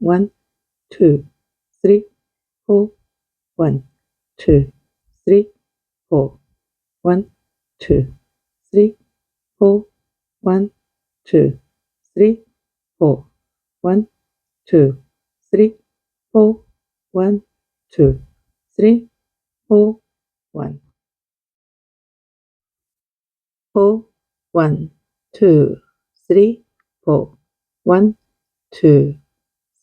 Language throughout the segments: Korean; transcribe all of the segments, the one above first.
one, two, three, four, one, two, three, four, one, two, three, four, one, two, three, four, one, two, three, four, one, two, three, four, one, four, one, two, three, four, one, two,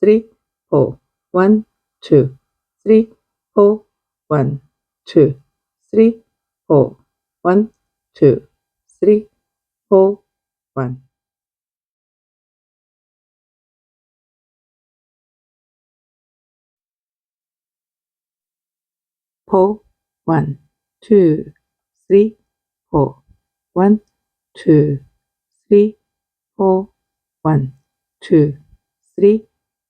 three, four, one, two, three, four, one, two, three, four, one, two, three, four, one. four, one, two, three, four, one, two, three, four, one, two, three,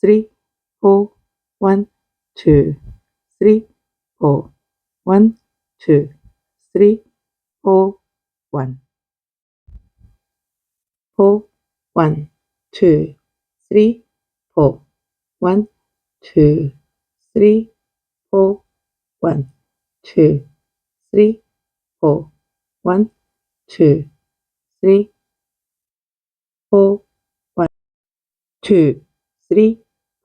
three, four, one, two, three, four, one, two, three, four, one, four, one, two, three, four, one, two, three, four, one, two, three, four, one, two, three, four, one, two, three,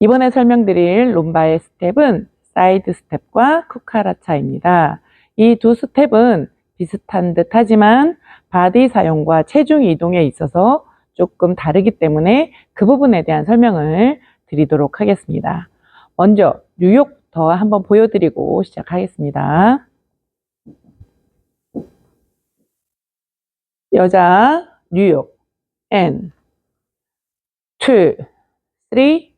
이번에 설명드릴 룸바의 스텝은 사이드 스텝과 쿠카라차입니다. 이 두 스텝은 비슷한 듯 하지만 바디 사용과 체중 이동에 있어서 조금 다르기 때문에 그 부분에 대한 설명을 드리도록 하겠습니다. 먼저 뉴욕부터 한번 보여드리고 시작하겠습니다. 여자 뉴욕 N 2 3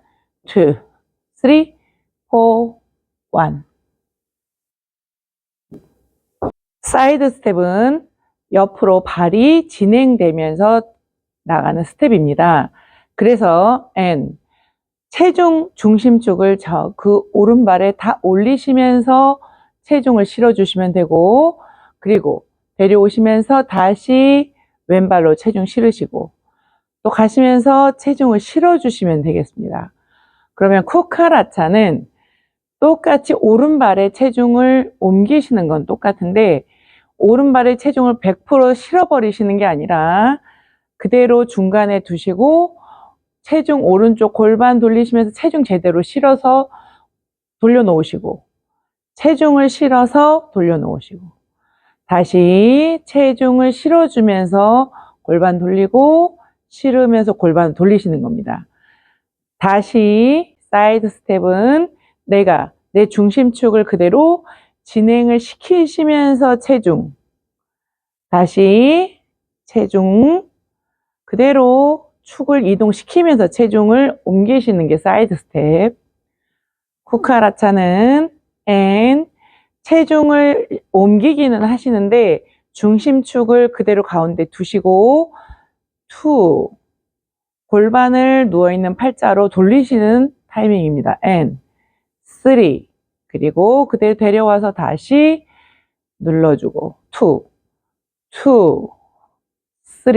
two, three, four, one. 사이드 스텝은 옆으로 발이 진행되면서 나가는 스텝입니다. 그래서 N 체중 중심 쪽을 저 그 오른발에 다 올리시면서 체중을 실어주시면 되고 그리고 데려오시면서 다시 왼발로 체중 실으시고 또 가시면서 체중을 실어주시면 되겠습니다. 그러면 쿠카라차는 똑같이 오른발에 체중을 옮기시는 건 똑같은데 오른발에 체중을 100% 실어버리시는 게 아니라 그대로 중간에 두시고 체중 오른쪽 골반 돌리시면서 체중 제대로 실어서 돌려놓으시고 체중을 실어서 돌려놓으시고 다시 체중을 실어주면서 골반 돌리고 실으면서 골반 돌리시는 겁니다. 다시 사이드 스텝은 내가 내 중심축을 그대로 진행을 시키시면서 체중 다시 체중 그대로 축을 이동시키면서 체중을 옮기시는 게 사이드 스텝. 쿠카라차는 N 체중을 옮기기는 하시는데 중심축을 그대로 가운데 두시고 투 골반을 누워있는 팔자로 돌리시는 타이밍입니다. N 3 그리고 그대로 데려와서 다시 눌러주고 2 2 3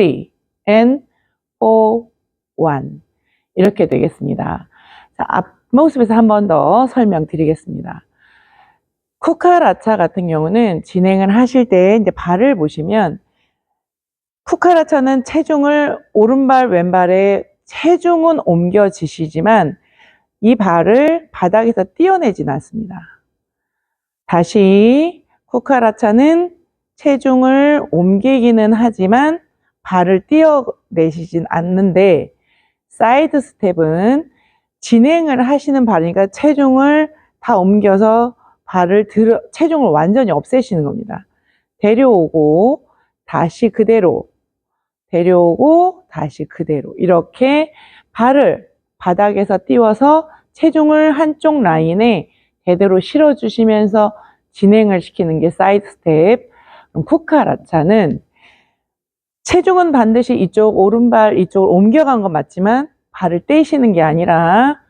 and 4 1 이렇게 되겠습니다. 자, 앞모습에서 한 번 더 설명드리겠습니다. 쿠카라차 같은 경우는 진행을 하실 때 이제 발을 보시면 쿠카라차는 체중을 오른발 왼발에 체중은 옮겨지시지만 이 발을 바닥에서 띄어내진 않습니다. 다시 쿠카라차는 체중을 옮기기는 하지만 발을 띄어내시진 않는데 사이드 스텝은 진행을 하시는 발이니까 체중을 다 옮겨서 발을 들어 체중을 완전히 없애시는 겁니다. 데려오고 다시 그대로 데려오고 다시 그대로 이렇게 발을 바닥에서 띄워서 체중을 한쪽 라인에 제대로 실어주시면서 진행을 시키는 게 사이드 스텝. 쿠카라차는 체중은 반드시 이쪽 오른발 이쪽으로 옮겨간 건 맞지만 발을 떼시는 게 아니라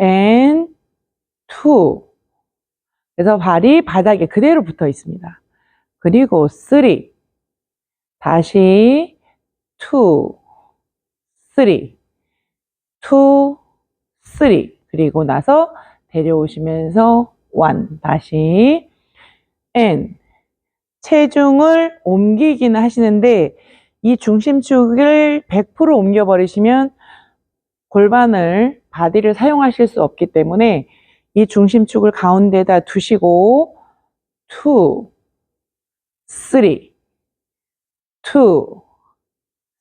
and 그래서 발이 바닥에 그대로 붙어 있습니다. 그리고 three 다시 two two three. 그리고 나서 데려오시면서 one. 다시. and. 체중을 옮기기는 하시는데 이 중심축을 100% 옮겨버리시면 골반을 바디를 사용하실 수 없기 때문에 이 중심축을 가운데다 두시고 2, 3, 2,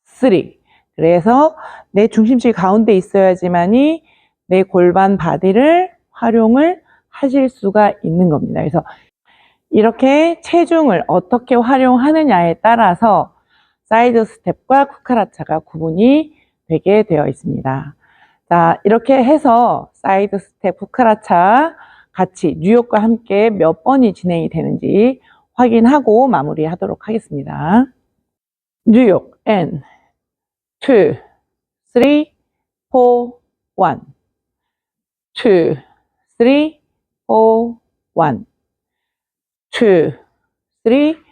3 그래서 내 중심축이 가운데 있어야지만이 내 골반 바디를 활용을 하실 수가 있는 겁니다. 그래서 이렇게 체중을 어떻게 활용하느냐에 따라서 사이드 스텝과 쿠카라차가 구분이 되게 되어 있습니다. 자, 이렇게 해서 사이드 스텝 쿠카라차 같이 뉴욕과 함께 몇 번이 진행이 되는지 확인하고 마무리하도록 하겠습니다. 뉴욕 N 2 3 4 1 2 3 4 1 2 3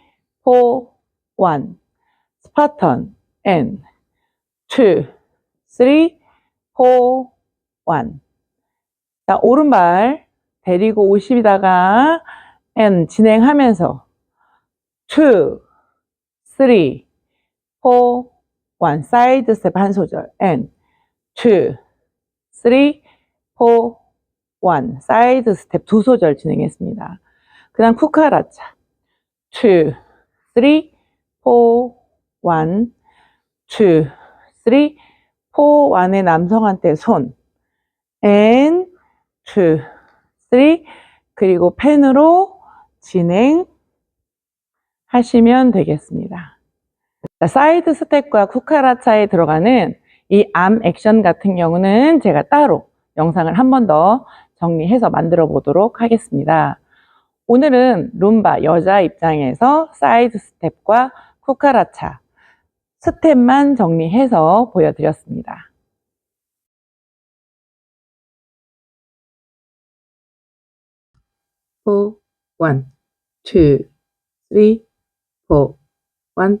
4 1 스파턴 N. 2 3 4 1 자, 오른발 데리고 오시다가 N 진행하면서 2 3 4 1 사이드 스텝 한 소절 and 2 3 4 1 사이드 스텝 두 소절 진행했습니다. 그 다음 쿠카라차 2 3 4 1 2 3 4 1의 남성한테 손 and 2 3 그리고 펜으로 진행하시면 되겠습니다. 자, 사이드 스텝과 쿠카라차에 들어가는 이 암 액션 같은 경우는 제가 따로 영상을 한 번 더 정리해서 만들어 보도록 하겠습니다. 오늘은 룸바 여자 입장에서 사이드 스텝과 쿠카라차 스텝만 정리해서 보여드렸습니다. four, one, two, three, four, one,